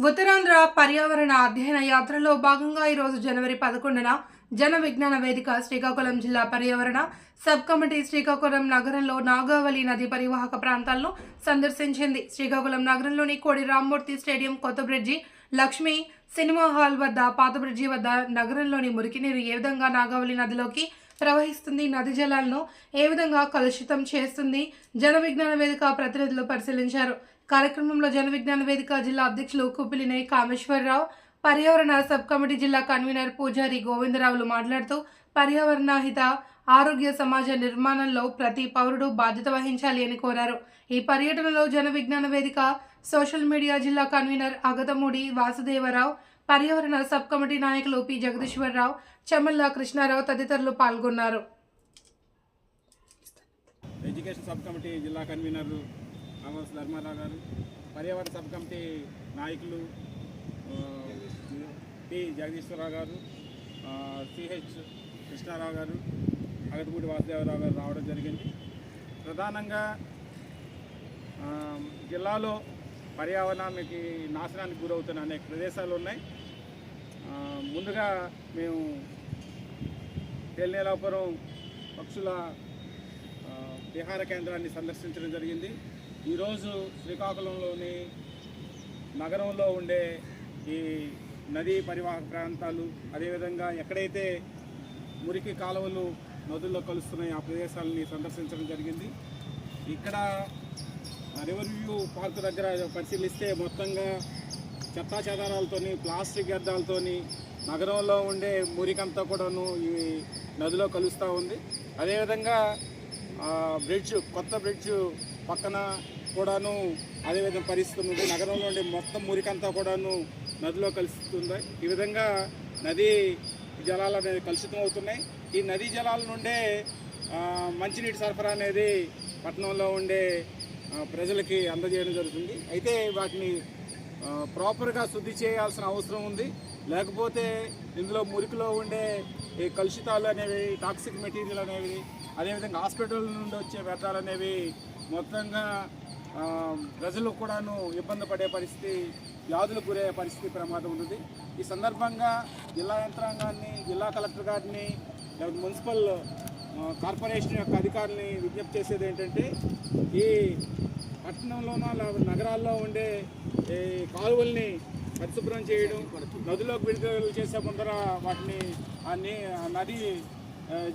ఉత్తరాంధ్ర పర్యావరణ అధ్యయన యాత్రలో భాగంగా ఈరోజు జనవరి పదకొండున జన విజ్ఞాన వేదిక శ్రీకాకుళం జిల్లా పర్యావరణ సబ్ కమిటీ శ్రీకాకుళం నగరంలో నాగావళి నది పరివాహక ప్రాంతాలను సందర్శించింది. శ్రీకాకుళం నగరంలోని కోడి రామ్మూర్తి స్టేడియం కొత్త బ్రిడ్జి లక్ష్మి సినిమా హాల్ వద్ద పాత బ్రిడ్జి వద్ద నగరంలోని మురికి నీరు ఏ విధంగా నాగావళి నదిలోకి ప్రవహిస్తుంది నది జలాలను ఏ విధంగా కలుషితం చేస్తుంది జన విజ్ఞాన వేదిక ప్రతినిధులు పరిశీలించారు. కార్యక్రమంలో జన విజ్ఞాన వేదిక జిల్లా అధ్యక్షులు కుపిలినే కామేశ్వరరావు పర్యావరణ సబ్ కమిటీ జిల్లా కన్వీనర్ పూజారి గోవిందరావులు మాట్లాడుతూ పర్యావరణ హిత ఆరోగ్య సమాజ నిర్మాణంలో ప్రతి పౌరుడు బాధ్యత వహించాలి అని కోరారు. ఈ పర్యటనలో జన విజ్ఞాన వేదిక సోషల్ మీడియా జిల్లా కన్వీనర్ అగతమూడి వాసుదేవరావు పర్యావరణ సబ్ కమిటీ నాయకులు పి. జగదీశ్వరరావు చెమల్ల కృష్ణారావు తదితరులు పాల్గొన్నారు. ఎడ్యుకేషన్ సబ్ కమిటీ జిల్లా కన్వీనర్ ఆవాస్ ధర్మారావు గారు పర్యావరణ సబ్ కమిటీ నాయకులు పి. జగదీశ్వరరావు గారు సిహెచ్ కృష్ణారావు గారు అగటిపూడి వాసుదేవరావు గారు రావడం జరిగింది. ప్రధానంగా జిల్లాలో పర్యావరణానికి నాశనానికి గురవుతున్న అనేక ప్రదేశాలు ఉన్నాయి. ముందుగా మేము తెల్నేలాపురం పక్షుల విహార కేంద్రాన్ని సందర్శించడం జరిగింది. ఈరోజు శ్రీకాకుళంలోని నగరంలో ఉండే ఈ నదీ పరివాహక ప్రాంతాలు అదేవిధంగా ఎక్కడైతే మురికి కాలువలు నదుల్లో కలుస్తున్నాయి ఆ ప్రదేశాలని సందర్శించడం జరిగింది. ఇక్కడ రివర్వ్యూ పార్క్ దగ్గర పరిశీలిస్తే మొత్తంగా చెత్తా చెదారాలతోని ప్లాస్టిక్ వ్యర్థాలతోని నగరంలో ఉండే మురికంతా కూడాను ఈ నదిలో కలుస్తూ ఉంది. అదేవిధంగా బ్రిడ్జ్ కొత్త బ్రిడ్జ్ పక్కన కూడాను అదేవిధంగా పరిస్థితి ఉంది నగరంలో ఉండే మొత్తం మురికంతా కూడాను నదిలో కలుస్తుంది ఈ విధంగా నదీ జలాలు అనేది కలుషితం అవుతున్నాయి. ఈ నదీ జలాల నుండే మంచినీటి సరఫరా అనేది పట్టణంలో ఉండే ప్రజలకి అందజేయడం జరుగుతుంది. అయితే వాటిని ప్రాపర్గా శుద్ధి చేయాల్సిన అవసరం ఉంది. లేకపోతే ఇందులో మురికిలో ఉండే ఈ కలుషితాలు అనేవి టాక్సిక్ మెటీరియల్ అనేవి అదేవిధంగా హాస్పిటల్ నుండి వచ్చే వ్యర్థాలు అనేవి మొత్తంగా ప్రజలు కూడాను ఇబ్బంది పడే పరిస్థితి వ్యాధులకు గురే పరిస్థితి ప్రమాదం ఉంది ఈ సందర్భంగా జిల్లా యంత్రాంగాన్ని జిల్లా కలెక్టర్ గారిని మున్సిపల్ కార్పొరేషన్ యొక్క అధికారుల్ని విజ్ఞప్తి చేసేది ఏంటంటే ఈ పట్టణంలోనో లేకపోతే నగరాల్లో ఉండే ఈ కాలువల్ని పరిశుభ్రం చేయడం నదిలోకి విడుదల చేసే ముందర వాటిని ఆ నీ ఆ నది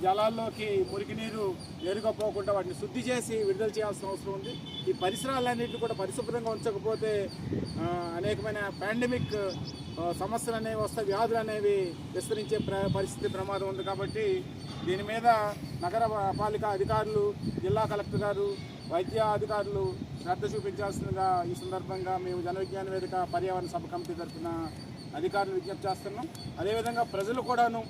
జలాల్లోకి మురికి నీరు ఎరుగపోకుండా వాటిని శుద్ధి చేసి విడుదల చేయాల్సిన అవసరం ఉంది. ఈ పరిసరాలన్నింటినీ కూడా పరిశుభ్రంగా ఉంచకపోతే అనేకమైన పాండమిక్ సమస్యలు అనేవి వస్తాయి వ్యాధులు అనేవి విస్తరించే ప్ర పరిస్థితి ప్రమాదం ఉంది కాబట్టి దీని మీద నగర పాలిక అధికారులు జిల్లా కలెక్టర్ గారు వైద్య అధికారులు శ్రద్ధ చూపించాల్సిందిగా ఈ సందర్భంగా మేము జనవిజ్ఞాన వేదిక పర్యావరణ సభ కమిటీ తరఫున అధికారులు విజ్ఞప్తి చేస్తున్నాం. అదేవిధంగా ప్రజలు కూడాను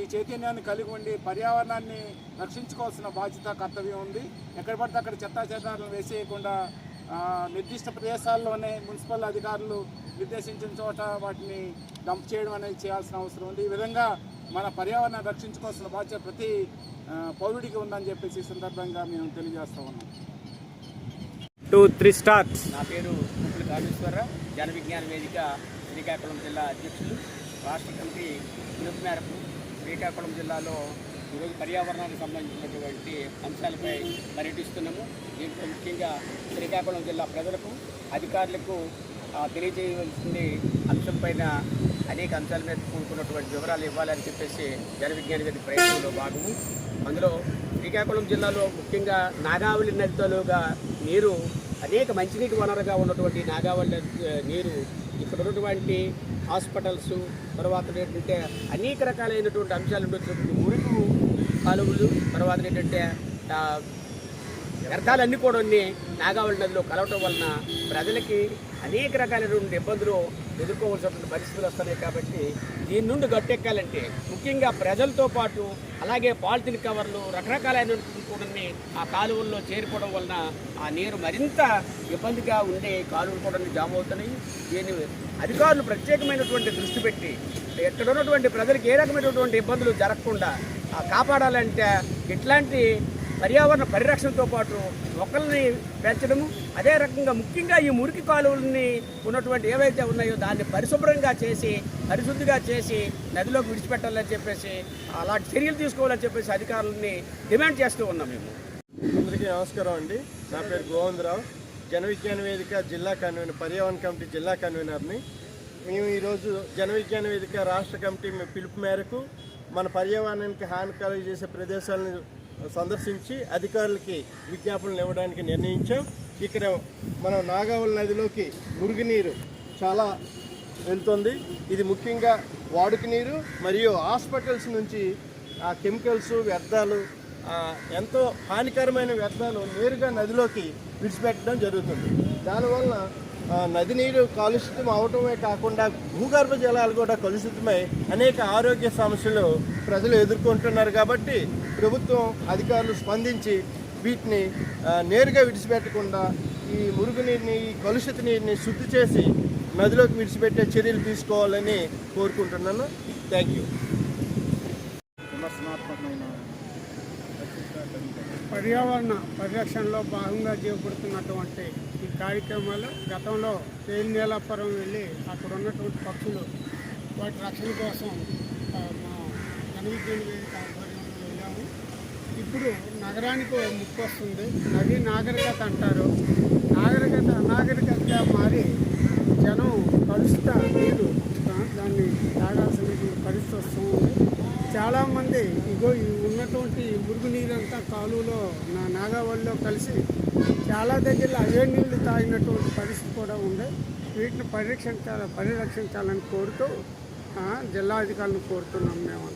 ఈ చైతన్యాన్ని కలిగి ఉండి పర్యావరణాన్ని రక్షించుకోవాల్సిన బాధ్యత కర్తవ్యం ఉంది. ఎక్కడ పడితే అక్కడ చెత్తా చెదాలను వేసేయకుండా నిర్దిష్ట ప్రదేశాల్లోనే మున్సిపల్ అధికారులు నిర్దేశించిన చోట వాటిని డంప్ చేయడం అనేది చేయాల్సిన అవసరం ఉంది. ఈ విధంగా మన పర్యావరణాన్ని రక్షించుకోవాల్సిన బాధ్యత ప్రతి పౌరుడికి ఉందని చెప్పేసి ఈ సందర్భంగా మేము తెలియజేస్తా ఉన్నాం. టూ త్రీ స్టార్ట్ నా పేరు కుప్పల కాళేశ్వరరావు జన విజ్ఞాన వేదిక శ్రీకాకుళం జిల్లా అధ్యక్షులు. రాష్ట్ర కమిటీ పిలుపు మేరకు శ్రీకాకుళం జిల్లాలో ఈరోజు పర్యావరణానికి సంబంధించినటువంటి అంశాలపై పర్యటిస్తున్నాము. దీంట్లో ముఖ్యంగా శ్రీకాకుళం జిల్లా ప్రజలకు అధికారులకు తెలియజేయవలసింది అంశం పైన అనేక అంశాల మీద కూడుకున్నటువంటి వివరాలు ఇవ్వాలని చెప్పేసి జనవిజ్ఞాన వేది ప్రయత్నంలో భాగము. అందులో శ్రీకాకుళం జిల్లాలో ముఖ్యంగా నాగావళి నదితోలుగా నీరు అనేక మంచినీటి వనరుగా ఉన్నటువంటి నాగావళి నది, నీరు ఇక్కడ ఉన్నటువంటి హాస్పిటల్స్ తర్వాత ఏంటంటే అనేక రకాలైనటువంటి అంశాలు ఉన్నటువంటి మురుగు కాలువలు తర్వాత ఏంటంటే వ్యర్థాలన్నీ కూడా ఉన్నాయి నాగావళి నదిలో కలవటం వలన ప్రజలకి అనేక రకాలైనటువంటి ఇబ్బందులు ఎదుర్కోవాల్సినటువంటి పరిస్థితులు వస్తున్నాయి కాబట్టి దీని నుండి గట్టెక్కాలంటే ముఖ్యంగా ప్రజలతో పాటు అలాగే పాలిథిన్ కవర్లు రకరకాలైనటువంటి కూడా ఆ కాలువల్లో చేరుకోవడం వలన ఆ నీరు మరింత ఇబ్బందిగా ఉండే కాలువలు కూడా జామ్ అవుతున్నాయి. దీని అధికారులు ప్రత్యేకమైనటువంటి దృష్టి పెట్టి ఎక్కడ ఉన్నటువంటి ప్రజలకు ఏ రకమైనటువంటి ఇబ్బందులు జరగకుండా కాపాడాలంటే ఇట్లాంటి పర్యావరణ పరిరక్షణతో పాటు మొక్కల్ని పెంచడము అదే రకంగా ముఖ్యంగా ఈ మురికి కాలువలని ఉన్నటువంటి ఏవైతే ఉన్నాయో దాన్ని పరిశుభ్రంగా చేసి పరిశుద్ధిగా చేసి నదిలోకి విడిచిపెట్టాలని చెప్పేసి అలాంటి చర్యలు తీసుకోవాలని చెప్పేసి అధికారులని డిమాండ్ చేస్తూ ఉన్నాం మేము. అందరికీ నమస్కారం అండి. నా పేరు గోవిందరావు. జన విజ్ఞాన వేదిక జిల్లా కన్వీనర్ పర్యావరణ కమిటీ జిల్లా కన్వీనర్ని. మేము ఈరోజు జన విజ్ఞాన వేదిక రాష్ట్ర కమిటీ పిలుపు మేరకు మన పర్యావరణానికి హాని కలుగజేసే ప్రదేశాలను సందర్శించి అధికారులకి విజ్ఞాపనలు ఇవ్వడానికి నిర్ణయించాం. ఇక్కడ మనం నాగావళి నదిలోకి మురుగునీరు చాలా వెళ్తుంది. ఇది ముఖ్యంగా వాడుక నీరు మరియు హాస్పిటల్స్ నుంచి ఆ కెమికల్స్ వ్యర్థాలు ఎంతో హానికరమైన వ్యర్థాలు నేరుగా నదిలోకి విడిచిపెట్టడం జరుగుతుంది. దానివల్ల నది నీరు కలుషితం అవటమే కాకుండా భూగర్భ జలాలు కూడా కలుషితమై అనేక ఆరోగ్య సమస్యలు ప్రజలు ఎదుర్కొంటున్నారు కాబట్టి ప్రభుత్వం అధికారులు స్పందించి వీటిని నేరుగా విడిచిపెట్టకుండా ఈ మురుగునీరుని ఈ కలుషిత నీరుని శుద్ధి చేసి నదిలోకి విడిచిపెట్టే చర్యలు తీసుకోవాలని కోరుకుంటున్నాను. Thank you. పర్యావరణ పరిరక్షణలో భాగంగా చేపడుతున్నటువంటి ఈ కార్యక్రమాలు గతంలో తేలినేలాపురం వెళ్ళి అక్కడ ఉన్నటువంటి పక్షులు వాటి రక్షణ కోసం ఆ, మా వేదిక ఆధ్వర్యంలో వెళ్ళాము. ఇప్పుడు నగరానికి ఓ ముప్పు వస్తుంది. నది నాగరికత అంటారు నాగరికత అనాగరికతగా మారి జనం కలుషిత నీరు ఆ, దాన్ని తాగాల్సిన పరిస్థితి వస్తుంది చాలామంది ఇగో ఈ ఈ మురుగు నీరంతా కాలువలో నా నాగావళిలో కలిసి చాలా దగ్గరలో అవే నీళ్ళు తాగినటువంటి పరిస్థితి కూడా ఉంది. వీటిని పరిరక్షించాలి పరిరక్షించాలని కోరుతూ జిల్లా అధికారులను కోరుతున్నాం మేము